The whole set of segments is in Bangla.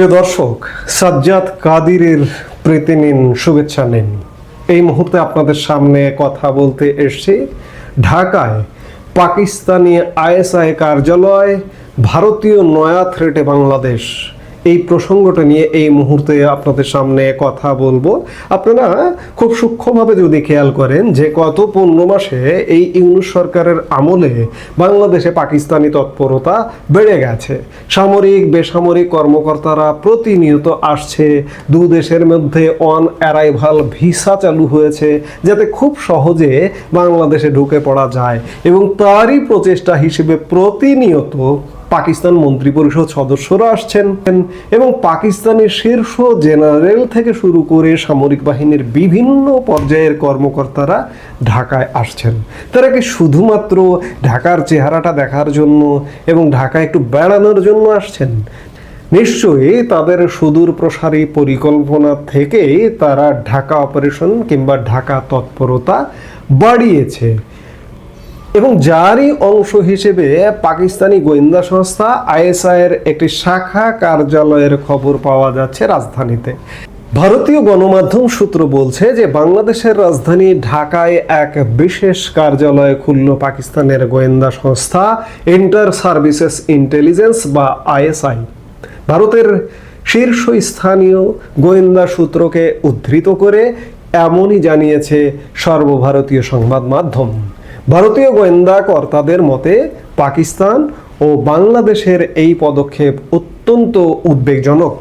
প্রিয় দর্শক, সাজ্জাদ কাদিরের প্রীতি নিন শুভেচ্ছা নিন। এই মুহূর্তে আপনাদের সামনে কথা বলতে এসছি ঢাকায় পাকিস্তানি আইএসআই কার্যালয়, ভারতীয় নয়া থ্রেটে বাংলাদেশ। এই প্রসঙ্গটা নিয়ে এই মুহূর্তে আপনাদের সামনে কথা বলব। আপনারা খুব সূক্ষ্মভাবে যদি খেয়াল করেন যে গত পনেরো মাসে এই ইউনুস সরকারের আমলে বাংলাদেশে পাকিস্তানি তৎপরতা বেড়ে গেছে। সামরিক, বেসামরিক কর্মকর্তারা প্রতিনিয়ত আসছে। দু দেশের মধ্যে অন অ্যারাইভাল ভিসা চালু হয়েছে, যাতে খুব সহজে বাংলাদেশে ঢুকে পড়া যায় এবং তারই প্রচেষ্টা হিসেবে প্রতিনিয়ত পাকিস্তান মন্ত্রী পরিষদ সদস্যরা আসছেন এবং পাকিস্তানের শীর্ষ জেনারেল থেকে শুরু করে সামরিক বাহিনীর বিভিন্ন পর্যায়ের কর্মকর্তারা ঢাকায় আসছেন। তারা কি শুধুমাত্র ঢাকার চেহারাটা দেখার জন্য এবং ঢাকা একটু বেড়ানোর জন্য আসছেন? নিশ্চয়ই তাদের সুদূর প্রসারী পরিকল্পনা থেকেই তারা ঢাকা অপারেশন কিংবা ঢাকা তৎপরতা বাড়িয়েছে। এবং যারই অংশ হিসেবে পাকিস্তানি গোয়েন্দা সংস্থা আইএসআইয়ের একটি শাখা কার্যালয়ের খবর পাওয়া যাচ্ছে রাজধানীতে। ভারতীয় গণমাধ্যম সূত্র বলছে যে বাংলাদেশের রাজধানী ঢাকায় এক বিশেষ কার্যালয় খুলল পাকিস্তানের গোয়েন্দা সংস্থা ইন্টার সার্ভিসেস ইন্টেলিজেন্স বা আইএসআই। ভারতের শীর্ষস্থানীয় গোয়েন্দা সূত্রকে উদ্ধৃত করে এমনই জানিয়েছে সর্বভারতীয় সংবাদ মাধ্যম। ভারতীয় গোয়েন্দা কর্তাদের মতে, পাকিস্তান ও বাংলাদেশের এই পদক্ষেপ অত্যন্ত উদ্বেগজনক।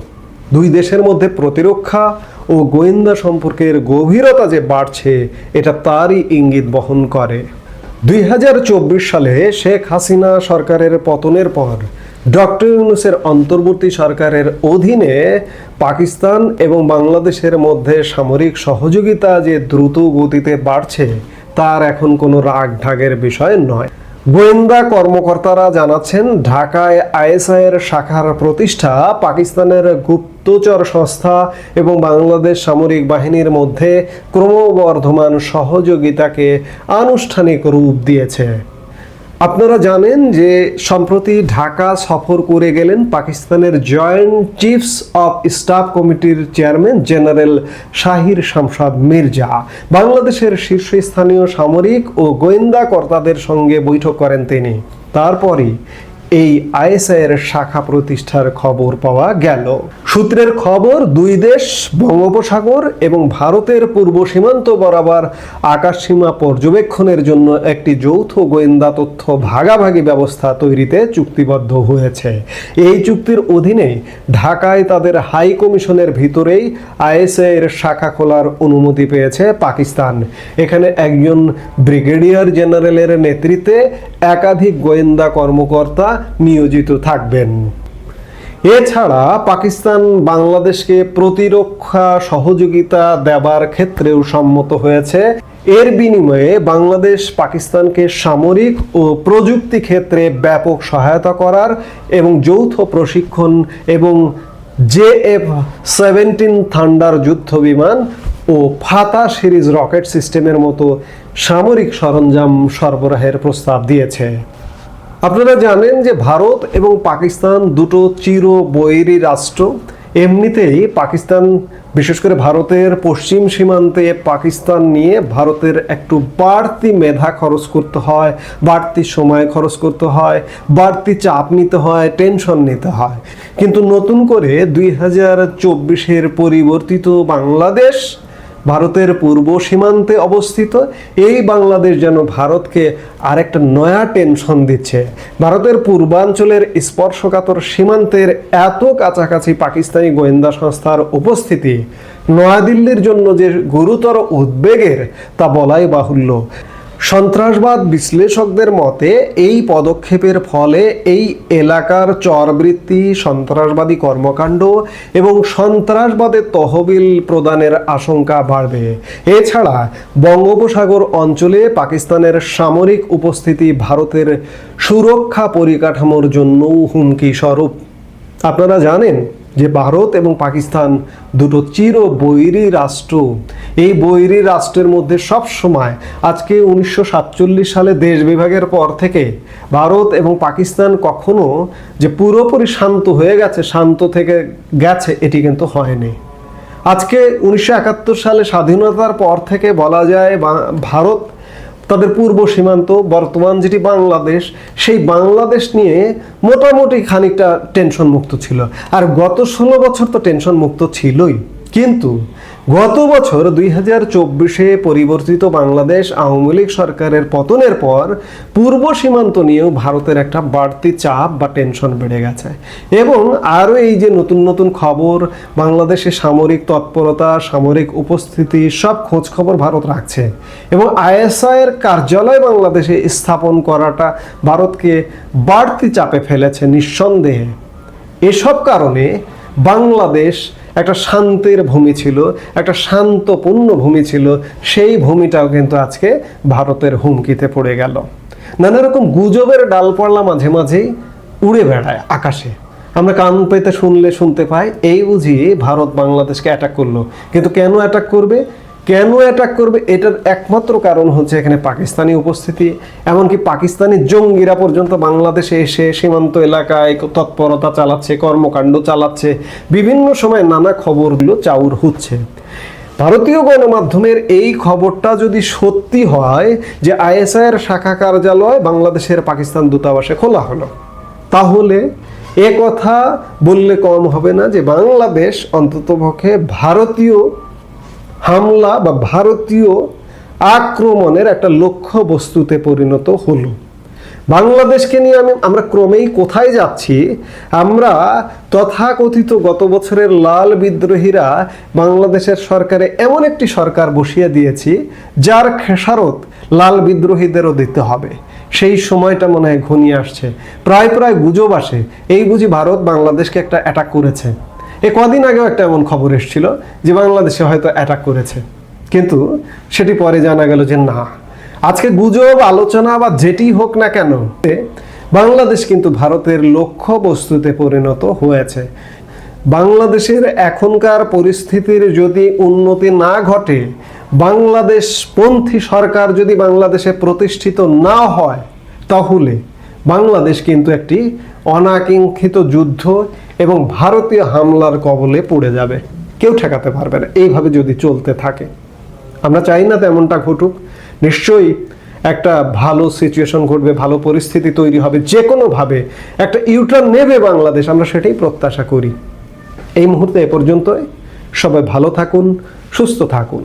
দুই দেশের মধ্যে প্রতিরক্ষা ও গোয়েন্দা সম্পর্কের গভীরতা যে বাড়ছে, এটা তারই ইঙ্গিত বহন করে। দুই হাজার চব্বিশ সালে শেখ হাসিনা সরকারের পতনের পর, ডক্টর ইউনুসের অন্তর্বর্তী সরকারের অধীনে পাকিস্তান এবং বাংলাদেশের মধ্যে সামরিক সহযোগিতা যে দ্রুত গতিতে বাড়ছে তার এখন কোনো রাগ ঢাগের বিষয় নয়। গোয়েন্দা কর্মকর্তারা জানাচ্ছেন, ঢাকায় আইএসআই এর শাখার প্রতিষ্ঠা পাকিস্তানের গুপ্তচর সংস্থা এবং বাংলাদেশ সামরিক বাহিনীর মধ্যে ক্রমবর্ধমান সহযোগিতাকে আনুষ্ঠানিক রূপ দিয়েছে। আপনারা জানেন যে সম্প্রতি ঢাকা সফর করে গেলেন পাকিস্তানের জয়েন্ট চিফস অব স্টাফ কমিটির চেয়ারম্যান জেনারেল শাহির শামসাদ মির্জা। বাংলাদেশের শীর্ষস্থানীয় সামরিক ও গোয়েন্দা কর্তাদের সঙ্গে বৈঠক করেন তিনি। তারপরই এই আইএসআইয়ের শাখা প্রতিষ্ঠার খবর পাওয়া গেল। সূত্রের খবর, দুই দেশ, বঙ্গোপসাগর এবং ভারতের পূর্ব সীমান্ত বরাবর আকাশসীমা পর্যবেক্ষণের জন্য একটি যৌথ গোয়েন্দা তথ্য ভাগাভাগি ব্যবস্থা তৈরিতে চুক্তিবদ্ধ হয়েছে। এই চুক্তির অধীনে ঢাকায় তাদের হাই কমিশনের ভিতরেই আইএসআইয়ের শাখা খোলার অনুমতি পেয়েছে পাকিস্তান। এখানে একজন ব্রিগেডিয়ার জেনারেলের নেতৃত্বে একাধিক গোয়েন্দা কর্মকর্তা নিয়োজিত থাকবেন। এছাড়া পাকিস্তান বাংলাদেশকে প্রতিরক্ষা সহযোগিতা দেবার ক্ষেত্রেও সম্মত হয়েছে। এর বিনিময়ে বাংলাদেশ পাকিস্তানকে সামরিক ও প্রযুক্তি ক্ষেত্রে ব্যাপক সহায়তা করার এবং যৌথ প্রশিক্ষণ এবং জে এফ সেভেন্টিন থান্ডার যুদ্ধ বিমান ও ফাতা সিরিজ রকেট সিস্টেমের মতো সামরিক সরঞ্জাম সরবরাহের প্রস্তাব দিয়েছে। আপনারা জানেন যে ভারত এবং পাকিস্তান দুটো চির বৈরী রাষ্ট্র। এমনিতেই পাকিস্তান, বিশেষ করে ভারতের পশ্চিম সীমান্তে পাকিস্তান নিয়ে ভারতের একটু বাড়তি মেধা খরচ করতে হয়, বাড়তি সময় খরচ করতে হয়, বাড়তি চাপ নিতে হয়, টেনশন নিতে হয়। কিন্তু নতুন করে দুই হাজার চব্বিশের পরিবর্তিত বাংলাদেশ ভারতের পূর্ব সীমান্তে অবস্থিত। এই বাংলাদেশ যেন ভারতকে আরেকটা নয়া টেনশন দিচ্ছে। ভারতের পূর্বাঞ্চলের স্পর্শকাতর সীমান্তের এত কাছাকাছি পাকিস্তানি গোয়েন্দা সংস্থার উপস্থিতি, নয়াদিল্লির জন্য যে গুরুতর উদ্বেগের, তা বলাই বাহুল্য। সন্ত্রাসবাদ বিশ্লেষকদের মতে, এই পদক্ষেপের ফলে এই এলাকার চরবৃত্তি, সন্ত্রাসবাদী কর্মকাণ্ড এবং সন্ত্রাসবাদের তহবিল প্রদানের আশঙ্কা বাড়বে। এছাড়া, বঙ্গোপসাগর অঞ্চলে পাকিস্তানের সামরিক উপস্থিতি ভারতের সুরক্ষা পরিকাঠামোর জন্যও হুমকি স্বরূপ। আপনারা জানেন যে ভারত এবং পাকিস্তান দুটো চির বৈরী রাষ্ট্র। এই বৈরী রাষ্ট্রের মধ্যে সব সময় আজকে উনিশশো সাতচল্লিশ সালে দেশ বিভাগের পর থেকে ভারত এবং পাকিস্তান কখনো যে পুরোপুরি শান্ত হয়ে গেছে, শান্ত থেকে গেছে, এটি কিন্তু হয়নি। আজকে উনিশশো একাত্তর সালে স্বাধীনতার পর থেকে বলা যায় ভারত তাদের পূর্ব সীমান্ত, বর্তমান যেটি বাংলাদেশ, সেই বাংলাদেশ নিয়ে মোটামুটি খানিকটা টেনশন মুক্ত ছিল। আর গত ষোলো বছর তো টেনশন মুক্ত ছিলই। কিন্তু গত বছর দুই হাজার চব্বিশে পরিবর্তিত বাংলাদেশ আওয়ামী লীগ সরকারের পতনের পর পূর্ব সীমান্ত নিয়েও ভারতের একটা বাড়তি চাপ বা টেনশন বেড়ে গেছে। এবং আরও এই যে নতুন নতুন খবর, বাংলাদেশে সামরিক তৎপরতা, সামরিক উপস্থিতি, সব খোঁজ খবর ভারত রাখছে। এবং আইএসআই এর কার্যালয় বাংলাদেশে স্থাপন করাটা ভারতকে বাড়তি চাপে ফেলেছে নিঃসন্দেহে। এসব কারণে বাংলাদেশ একটা শান্তির ভূমি ছিল, একটা শান্তপূর্ণ ভূমি ছিল, সেই ভূমিটাও কিন্তু আজকে ভারতের হুমকিতে পড়ে গেল। নানা রকম গুজবের ডালপালা মাঝে মাঝেই উড়ে বেড়ায় আকাশে। আমরা কান পেতে শুনলে শুনতে পাই, এই বুঝি ভারত বাংলাদেশকে অ্যাটাক করল। কিন্তু কেন অ্যাটাক করবে? কেন অ্যাটাক করবে? এটার একমাত্র কারণ হচ্ছে এখানে পাকিস্তানি উপস্থিতি, এমনকি পাকিস্তানি জঙ্গিরা পর্যন্ত বাংলাদেশে এসে সীমান্ত এলাকায় তৎপরতা চালাচ্ছে, কর্মকাণ্ড চালাচ্ছে, বিভিন্ন সময় নানা খবরগুলো চাউর হচ্ছে। ভারতীয় গণমাধ্যমের এই খবরটা যদি সত্যি হয় যে আইএসআইয়ের শাখা কার্যালয় বাংলাদেশের পাকিস্তান দূতাবাসে খোলা হলো, তাহলে এ কথা বললে কম হবে না যে বাংলাদেশ অন্ততপক্ষে ভারতীয় হামলা বা ভারতীয় আক্রমণের একটা লক্ষ্য বস্তুতে পরিণত হলো। বাংলাদেশকে নিয়ে আমি আমরা ক্রমেই কোথায় যাচ্ছি? আমরা তথাকথিত গত বছরের লাল বিদ্রোহীরা বাংলাদেশের সরকারে এমন একটি সরকার বসিয়ে দিয়েছি, যার খেসারত লাল বিদ্রোহীদেরও দিতে হবে। সেই সময়টা মনে হয় ঘনিয়ে আসছে। প্রায় প্রায় গুজব আসে। এই বুঝি ভারত বাংলাদেশকে একটা অ্যাটাক করেছে। এ কদিন আগেও একটা এমন খবর এসেছিল যে বাংলাদেশে হয়তো অ্যাটাক করেছে। কিন্তু সেটি পরে জানা গেল যে না। আজকে গুজব, আলোচনা বা যেটি হোক না কেন বাংলাদেশ কিন্তু ভারতের লক্ষ্য বস্তুতে পরিণত হয়েছে। বাংলাদেশের এখনকার পরিস্থিতির যদি উন্নতি না ঘটে বাংলাদেশ পন্থী সরকার যদি বাংলাদেশে প্রতিষ্ঠিত না হয়, তাহলে বাংলাদেশ কিন্তু একটি অনাকাঙ্ক্ষিত যুদ্ধ এবং ভারতীয় হামলার কবলে পড়ে যাবে। কেউ ঠেকাতে পারবে না। এইভাবে যদি চলতে থাকে, আমরা চাই না তেমনটা ঘটুক। নিশ্চয়ই একটা ভালো সিচুয়েশন ঘটবে, ভালো পরিস্থিতি তৈরি হবে যে কোনোভাবে একটা ইউটার্ন নেবে বাংলাদেশ। আমরা সেটাই প্রত্যাশা করি। এই মুহূর্তে এ পর্যন্তই। সবাই ভালো থাকুন, সুস্থ থাকুন।